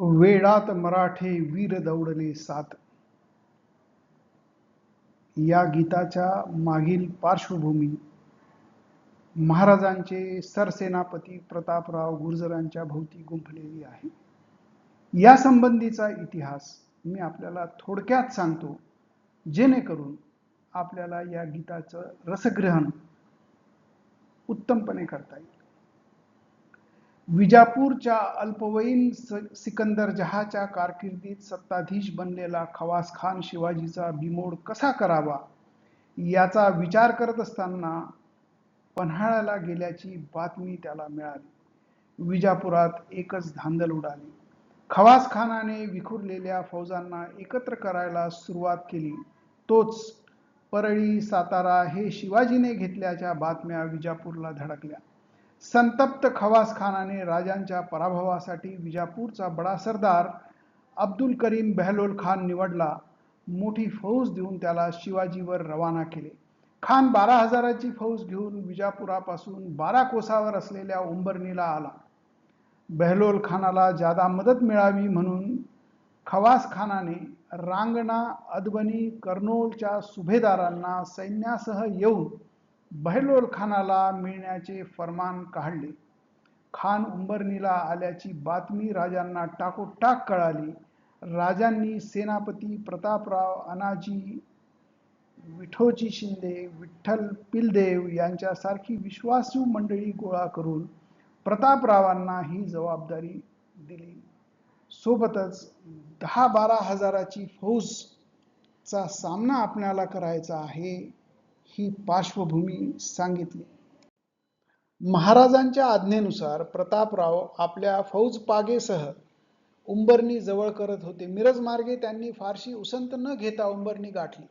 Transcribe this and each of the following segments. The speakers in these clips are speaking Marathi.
वेळात मराठे वीर दौडले सात. या गीताच्या मागील पार्श्वभूमी महाराजांचे सरसेनापती प्रतापराव गुर्जरांच्या भोवती गुंफलेली आहे. या संबंधीचा इतिहास मी आपल्याला थोडक्यात सांगतो जेणेकरून आपल्याला या गीताचं रसग्रहण उत्तमपणे करता येईल. विजापूरच्या अल्पवयीन स- सिकंदर जहाच्या कारकिर्दीत सत्ताधीश बनलेला खवास खान शिवाजीचा बिमोड कसा करावा याचा विचार करत असताना पन्हाळ्याला गेल्याची बातमी त्याला मिळाली. विजापुरात एकच धांदल उडाली. खवास खानाने विखुरलेल्या फौजांना एकत्र करायला सुरुवात केली. तोच परळी सातारा हे शिवाजीने घेतल्याच्या बातम्या विजापूरला धडकल्या. संतप्त खवास खानाने राजांच्या पराभवासाठी विजापूरचा बडा सरदार अब्दुल करीम बेहलोल खान निवडला. मोठी फौज देऊन त्याला शिवाजीवर रवाना केले. खान बारा हजाराची फौज घेऊन विजापुरापासून बारा कोसावर असलेल्या उंबरणीला आला. बेहलोल खानाला जादा मदत मिळावी म्हणून खवास खानाने रांगणा अदबनी कर्नोलच्या सुभेदारांना सैन्यासह येऊन बहलोल खानाला मिळण्याचे फरमान काढले. खान उंबरणीला आल्याची बातमी राजांना टाकोटाक कळाली. राजांनी सेनापती प्रतापराव अनाजी विठोजी शिंदे विठ्ठल पिलदेव यांच्यासारखी विश्वासू मंडळी गोळा करून प्रतापरावांना ही जबाबदारी दिली. सोबतच दहा बारा हजाराची फौजचा सामना आपल्याला करायचा आहे ही पार्श्वभूमी सांगितली. महाराजांच्या आज्ञेनुसार प्रतापराव आपल्या फौज पागेसह उंबरणी जवळ करत होते. मिरज मार्गे त्यांनी फारशी उसंत न घेता उंबरणी गाठली.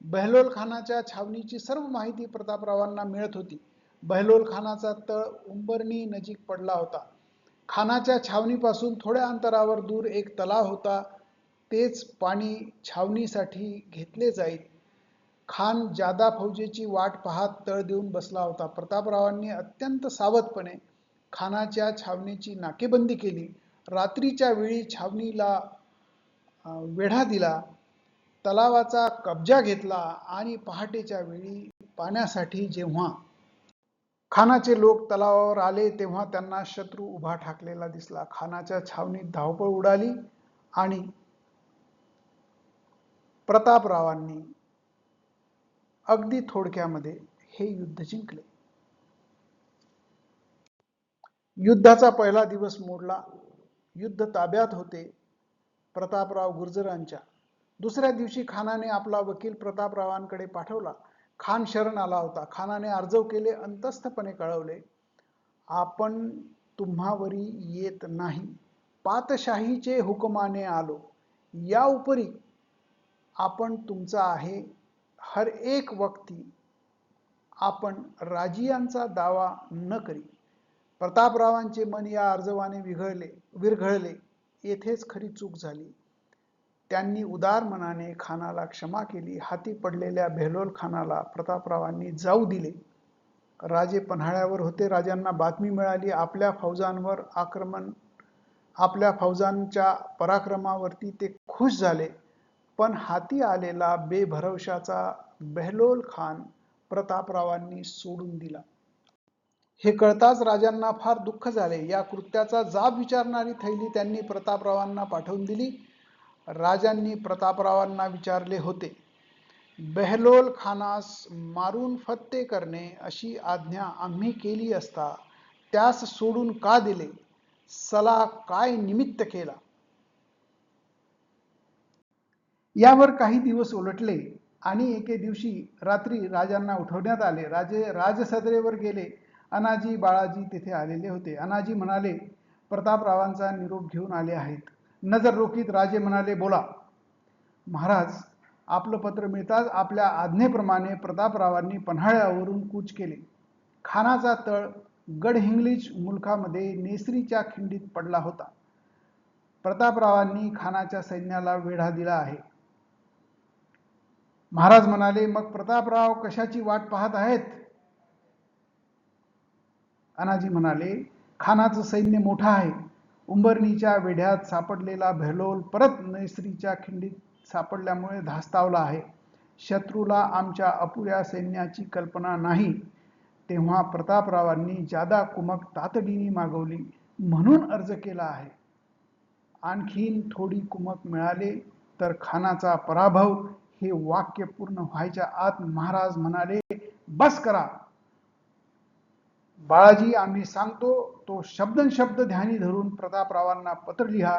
बहलोल खानाच्या छावणीची सर्व माहिती प्रतापरावांना मिळत होती. बहलोल खानाचा तळ उंबरणी नजीक पडला होता. खानाच्या छावणीपासून थोड्या अंतरावर दूर एक तलाव होता. तेच पाणी छावणीसाठी घेतले जाईल. खान जादा फौजेची वाट पाहत तळ देऊन बसला होता. प्रतापरावांनी अत्यंत सावधपणे खानाच्या छावणीची नाकेबंदी केली. रात्रीच्या वेळी छावणीला वेढा दिला. तलावाचा कब्जा घेतला आणि पहाटेच्या वेळी पाण्यासाठी जेव्हा खानाचे लोक तलावावर आले तेव्हा त्यांना शत्रू उभा ठाकलेला दिसला. खानाच्या छावणीत धावपळ उडाली आणि प्रतापरावांनी अगदी थोडक्यामध्ये हे युद्ध जिंकले. युद्धाचा पहिला दिवस मोडला. युद्ध ताब्यात होते प्रतापराव गुर्जरांच्या. दुसऱ्या दिवशी खानाने आपला वकील प्रतापरावांकडे पाठवला. खान शरण आला होता. खानाने अर्जव केले अंतस्थपणे कळवले आपण तुम्हावरी येत नाही. पातशाहीचे हुकमाने आलो. या उपरी आपण तुमचा आहे हर एक वक्ती आपण राजियांचा दावा न करी. प्रतापरावांचे मन या अर्जवाने विघळले विरघळले येथेच खरी चूक झाली. त्यांनी उदार मनाने खानाला क्षमा केली हाती पडलेल्या भेलोल खानाला प्रतापरावांनी जाऊ दिले. राजे पन्हाळ्यावर होते राजांना बातमी मिळाली आपल्या फौजांवर आक्रमण आपल्या फौजांच्या पराक्रमावरती ते खुश झाले. पण हाती आलेला बेभरवशाचा बेहलोल खान प्रतापरावांनी सोडून दिला. हे कळताच राजांना फार दुःख झाले. या कृत्याचा जाब विचारणारी थैली त्यांनी प्रतापरावांना पाठवून दिली. राजांनी प्रतापरावांना विचारले होते बेहलोल खानास मारून फत्ते करणे अशी आज्ञा आम्ही केली असता त्यास सोडून का दिले? सला काय निमित्त केला? यावर काही दिवस उलटले आणि एके दिवशी रात्री राजांना उठवण्यात आले. राजे राजसदरेवर गेले. अनाजी बाळाजी तिथे आलेले होते. अनाजी म्हणाले प्रतापरावांचा निरोप घेऊन आले आहेत. नजर रोखीत राजे म्हणाले बोला. महाराज आपलं पत्र मिळताच आपल्या आज्ञेप्रमाणे प्रतापरावांनी पन्हाळ्यावरून कूच केले. खानाचा तळ गडहिंग्लिज मुलखामध्ये नेसरीच्या खिंडीत पडला होता. प्रतापरावांनी खानाच्या सैन्याला वेढा दिला आहे. महाराज म्हणाले मग प्रतापराव कशाची वाट पाहत आहेत? अनाजी म्हणाले खानाचं सैन्य मोठं आहे. उंबरणीच्या वेढ्यात सापडलेला भेलोल परत नैसरीच्या खिंडीत सापडल्यामुळे धास्तावला आहे. शत्रूला आमच्या अपुऱ्या सैन्याची कल्पना नाही तेव्हा प्रतापरावांनी जादा कुमक तातडीने मागवली. म्हणून अर्ज केला आहे. आणखीन थोडी कुमक मिळाले तर खानाचा पराभव हे वाक्य पूर्ण व्हायच्या आत महाराज म्हणाले बस करा. बाळाजी आम्ही सांगतो तो शब्दन शब्द ध्यानी धरून प्रतापरावांना पत्र लिहा.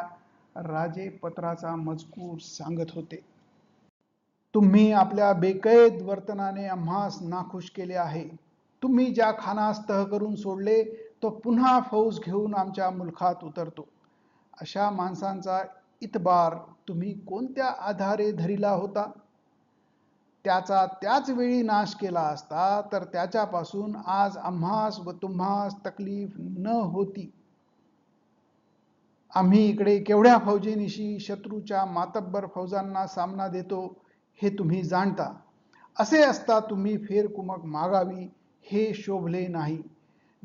राजे पत्राचा मजकूर सांगत होते. तुम्ही आपल्या बेकैद वर्तनाने आम्हास नाखुश केले आहे. तुम्ही ज्या खानास तह करून सोडले तो पुन्हा फौज घेऊन आमच्या मुलखात उतरतो. अशा माणसांचा इतबार तुम्ही कोणत्या आधारे धरिला होता? त्याचा त्याच वेळी नाश केला असता तर त्याच्यापासून आज आम्हास व तुम्हास तकलीफ न होती. आम्ही इकडे केवढ्या फौजेनिशी शत्रूच्या मातब्बर फौजांना सामना देतो हे तुम्ही जाणता. असे असता तुम्ही फेरकुमक मागावी हे शोभले नाही.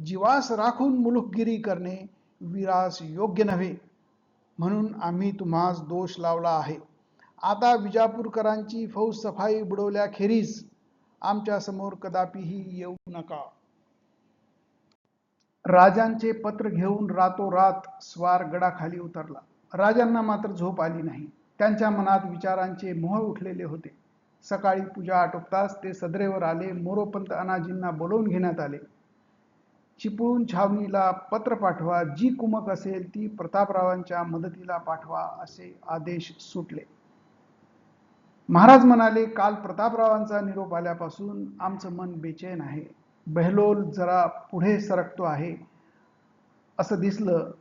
जीवास राखून मुलुकगिरी करणे विरास योग्य नव्हे. म्हणून आम्ही तुम्हास दोष लावला आहे. आता विजापूरकरांची फौज सफाई बुडवल्याखेरीज आमच्यासमोर कदापिही येऊ नका. राजांचे पत्र घेऊन रातोरात स्वार गडाखाली उतरला. राजांना मात्र झोप आली नाही. त्यांच्या मनात विचारांचे मोह उठलेले होते. सकाळी पूजा आटोपताच ते सदरेवर आले. मोरोपंत अनाजींना बोलवून घेण्यात आले. चिपळूण छावणीला पत्र पाठवा. जी कुमक असेल ती प्रतापरावांच्या मदतीला पाठवा असे आदेश सुटले. महाराज म्हणाले काल प्रतापरावांचा निरोप आल्यापासून आमचं मन बेचैन आहे. बहलोल जरा पुढे सरकतो आहे. असं दिसलं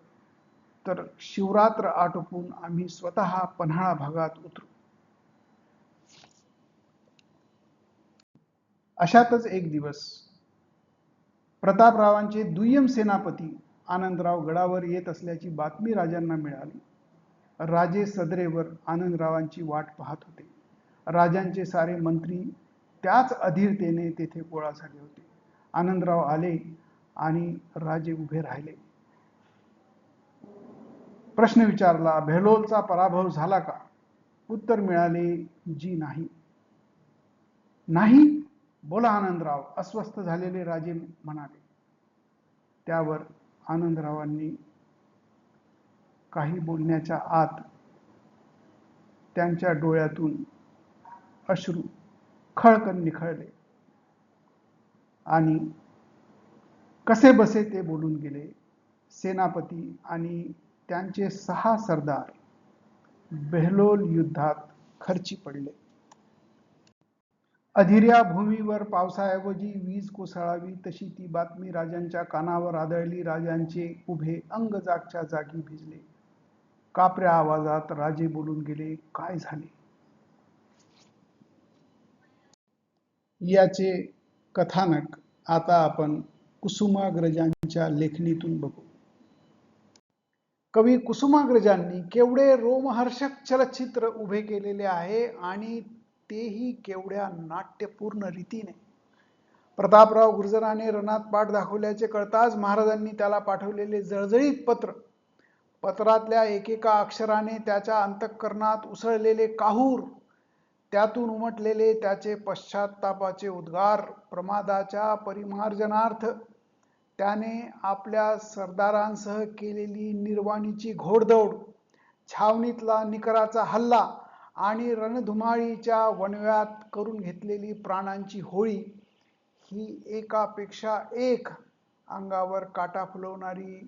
तर शिवरात्र आटोपून आम्ही स्वतः पन्हाळा भागात उतरू. अशातच एक दिवस प्रतापरावांचे दुय्यम सेनापती आनंदराव गडावर येत असल्याची बातमी राजांना मिळाली. राजे सदरेवर आनंदरावांची वाट पाहत होते. राजांचे सारे मंत्री त्याच अधीरतेने तेथे गोळा झाले होते. आनंदराव आले आणि राजे उभे राहिले. प्रश्न विचारला भेलोलचा पराभव झाला का? उत्तर मिळाले जी नाही. नाही? बोला आनंदराव अस्वस्थ झालेले राजे म्हणाले. त्यावर आनंदरावांनी काही बोलण्याच्या आत त्यांच्या डोळ्यातून अश्रू खळकन निखळले. आणि कसे बसे ते बोलून गेले. सेनापती आणि त्यांचे सहा सरदार बेहलोल युद्धात खर्ची पडले. अधिर्या भूमीवर पावसाऐवजी वीज कोसळावी तशी ती बातमी राजांच्या कानावर आदळली. राजांचे उभे अंग जागच्या जागी भिजले. कापऱ्या आवाजात राजे बोलून गेले काय झाले? याचे कथानक आता आपण कुसुमाग्रजांच्या लेखणीतून बघू. कवी कुसुमाग्रजांनी केवढे रोमहर्षक चलचित्र उभे केलेले आहे आणि तेही केवढ्या नाट्यपूर्ण रीतीने. प्रतापराव गुर्जराने रणात पाठ दाखवल्याचे कळताच महाराजांनी त्याला पाठवलेले जळजळीत पत्र पत्रातल्या एकेका अक्षराने त्याच्या अंतःकरणात उसळलेले काहूर त्यातून उमटलेले त्याचे पश्चातापाचे उद्गार प्रमादाच्या परिमार्जनार्थ त्याने आपल्या सरदारांसह केलेली निर्वाणीची घोडदौड छावणीतला निकराचा हल्ला आणि रणधुमाळीच्या वणव्यात करून घेतलेली प्राणांची होळी ही एकापेक्षा एक अंगावर काटा फुलवणारी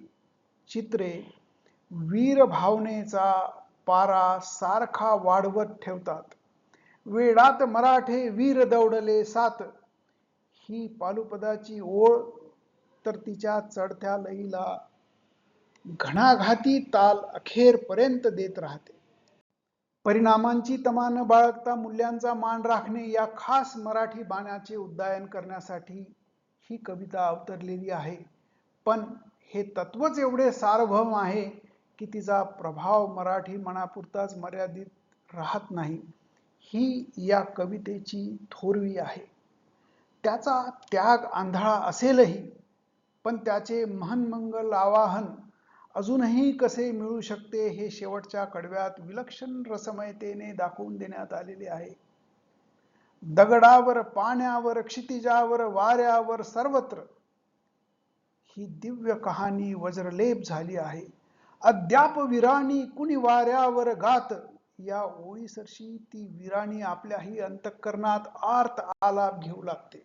चित्रे वीरभावनेचा पारा सारखा वाढवत ठेवतात. वेडात मराठे वीर दौडले सात. ही पालुपदाची ओळ तर तिच्या चढत्या लईला घणाघाती ताल अखेरपर्यंत देत राहते. परिणामांची तमान बाळगता मूल्यांचा मान राखणे या खास मराठी बाण्याचे उद्दायन करण्यासाठी ही कविता अवतरलेली आहे. पण हे तत्वच एवढे सार्वभौम आहे की तिचा प्रभाव मराठी मनापुरताच मर्यादित राहत नाही. ही या कवितेची थोरवी आहे. त्याचा त्याग आंधळा असेलही पण त्याचे महनमंगल आवाहन अजूनही कसे मिळू शकते हे शेवटच्या कडव्यात विलक्षण रसमयतेने दाखवून देण्यात आलेले आहे. दगडावर पाण्यावर क्षितिजावर वाऱ्यावर सर्वत्र ही दिव्य कहाणी वज्रलेप झाली आहे. अद्याप विराणी कुणी वाऱ्यावर गात या ओळीसरशी ती विराणी आपल्याही अंतःकरणात आर्त आलाप घेऊ लागते.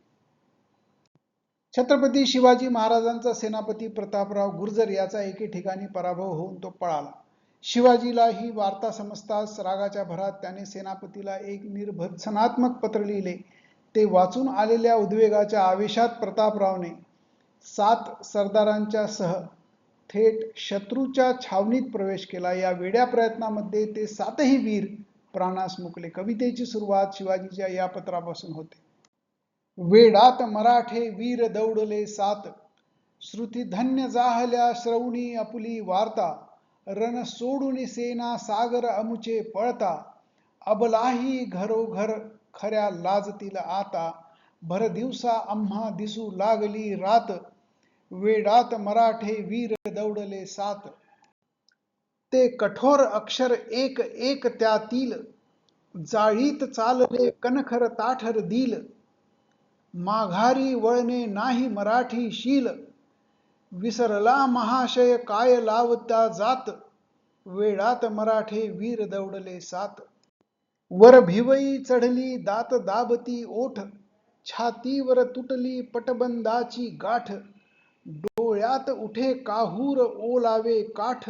छत्रपती शिवाजी महाराजांचा सेनापती प्रतापराव गुर्जर याचा एके ठिकाणी पराभव होऊन तो पळाला. शिवाजीला ही वार्ता समजताच रागाच्या भरात त्याने सेनापतीला एक निर्भत्सनात्मक पत्र लिहिले. ते वाचून आलेल्या उद्वेगाच्या आवेशात प्रतापरावने सात सरदारांच्या सह थेट शत्रूच्या छावणीत प्रवेश केला. या वेड्या प्रयत्नामध्ये ते सातही वीर प्राणास मुकले. कवितेची सुरुवात शिवाजीच्या या पत्रापासून होते. वेडात मराठे वीर दौडले सात. श्रुती धन्य जाहल्या श्रवणी अपुली वार्ता. रण सोडून सेना सागर अमुचे पळता. अबलाही घरोघर खऱ्या लाजतील आता. भर दिवसा आम्हा दिसू लागली रात. वेडात मराठे वीर दौडले सात. ते कठोर अक्षर एक एक त्यातील जाळीत चालले कनखर ताठर दिल. माघारी वळणे नाही मराठी शील. विसरला महाशय काय लावता जात. वेळात मराठे वीर दौडले सात. वर भिवई चढली दात दाबती ओठ. छातीवर तुटली पटबंदाची गाठ. डोळ्यात उठे काहूर ओलावे काठ.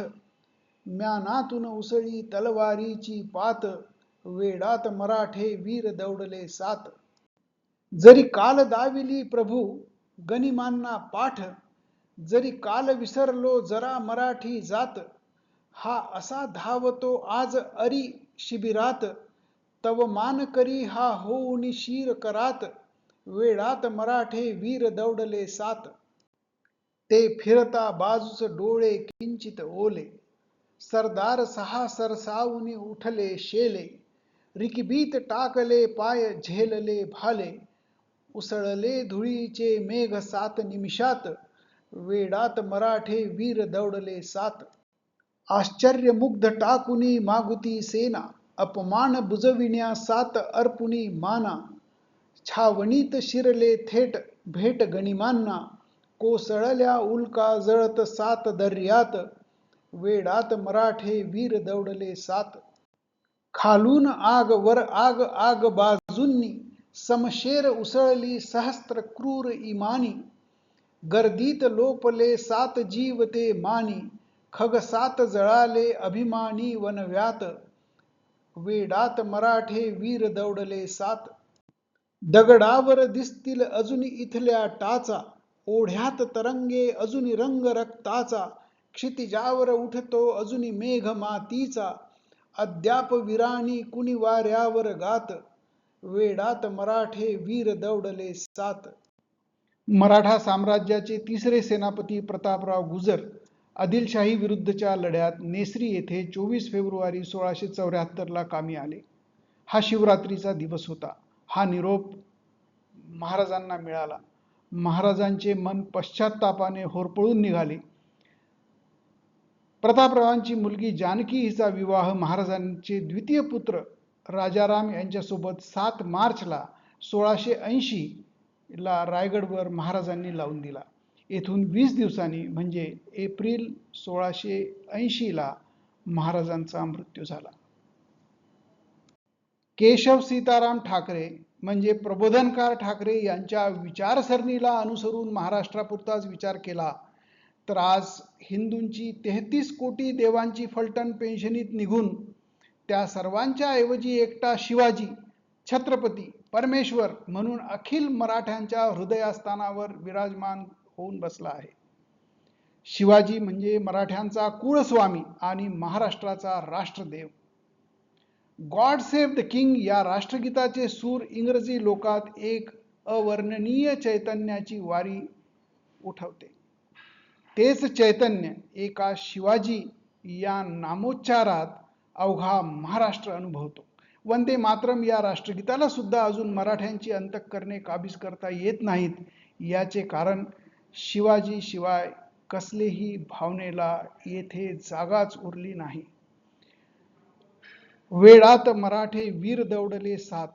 म्यानातून उसळी तलवारीची पात. वेडात मराठे वीर दौडले सात. जरी काल दाविली प्रभू गनिमांना पाठ. जरी काल विसरलो जरा मराठी जात. हा असा धावतो आज अरी शिबिरात. तव मान करी हा होऊन शीर करात. वेळात मराठे वीर दौडले सात. ते फिरता बाजूच डोळे किंचित ओले. सरदार सहा सरसावून उठले शेले. रिकबीत टाकले पाय झेलले भाले. उसळले धुळीचे मेघ सात निमिषात. वेडात मराठे वीर दौडले सात. आश्चर्यमुग्ध टाकुनी मागुती सेना. अपमान बुजविण्या सात अर्पुनी माना. छावणीत शिरले थेट भेट गणिमांना. कोसळल्या उल्का जळत सात दर्यात वेडात मराठे वीर दौडले सात. खालून आग वर आग आग बाजूंनी समशेर उसळली सहस्त्र क्रूर इमानी. गर्दीत लोपले सात जीव ते मानी खग सात जळाले अभिमानी वनव्यात. वेडात मराठे वीर दौडले सात. दगडावर दिसतील अजून इथल्या टाचा ओढ्यात तरंगे अजून रंग रक्ताचा क्षितिजावर उठतो अजून मेघ मातीचा. अद्याप विराणी कुणी वाऱ्यावर गात वेडात मराठे वीर दौडले सात. मराठा साम्राज्याचे तिसरे सेनापती प्रतापराव गुजर आदिलशाही विरुद्धच्या लढ्यात नेसरी येथे चोवीस फेब्रुवारी सोळाशे चौऱ्याहत्तरला कामी आले. हा शिवरात्रीचा दिवस होता. हा निरोप महाराजांना मिळाला. महाराजांचे मन पश्चातापाने होरपळून निघाले. प्रतापरावांची मुलगी जानकी हिचा विवाह महाराजांचे द्वितीय पुत्र राजाराम यांच्यासोबत सात मार्चला सोळाशे ऐंशी ला रायगडवर महाराजांनी लावून दिला. येथून वीस दिवसांनी म्हणजे एप्रिल सोळाशे ऐंशीला महाराजांचा मृत्यू झाला. केशव सीताराम ठाकरे म्हणजे प्रबोधनकार ठाकरे यांच्या विचारसरणीला अनुसरून महाराष्ट्रापुरताच विचार केला. तर आज हिंदूंची तेहतीस कोटी देवांची फलटण पेन्शनीत निघून त्या सर्वांच्या ऐवजी एकटा शिवाजी छत्रपती परमेश्वर म्हणून अखिल मराठ्यांच्या हृदयास्थानावर विराजमान होऊन बसला आहे. शिवाजी म्हणजे मराठ्यांचा कुळस्वामी आणि महाराष्ट्राचा राष्ट्रदेव. गॉड सेव्ह द किंग या राष्ट्रगीताचे सूर इंग्रजी लोकात एक अवर्णनीय चैतन्याची वारी उठवते. तेच चैतन्य एका शिवाजी या नामोच्चारात अवघा महाराष्ट्र अनुभवतो. वंदे मातरम या राष्ट्रगीताला सुद्धा अजून मराठ्यांची अंतःकरणे काबीज करता येत नाहीत. याचे कारण शिवाजी शिवाय कसलेही भावनेला येथे जागाच उरली नाही. वेळात मराठे वीर दौडले सात.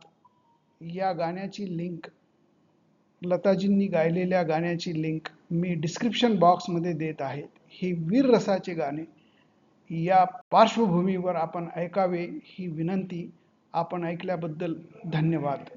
या गाण्याची लिंक लताजींनी गायलेल्या गाण्याची लिंक मी डिस्क्रिप्शन बॉक्समध्ये देत आहे. हे वीर रसाचे गाणे या पार्श्वभूमीवर आपण ऐकावे ही विनंती. आपण ऐकल्याबद्दल धन्यवाद.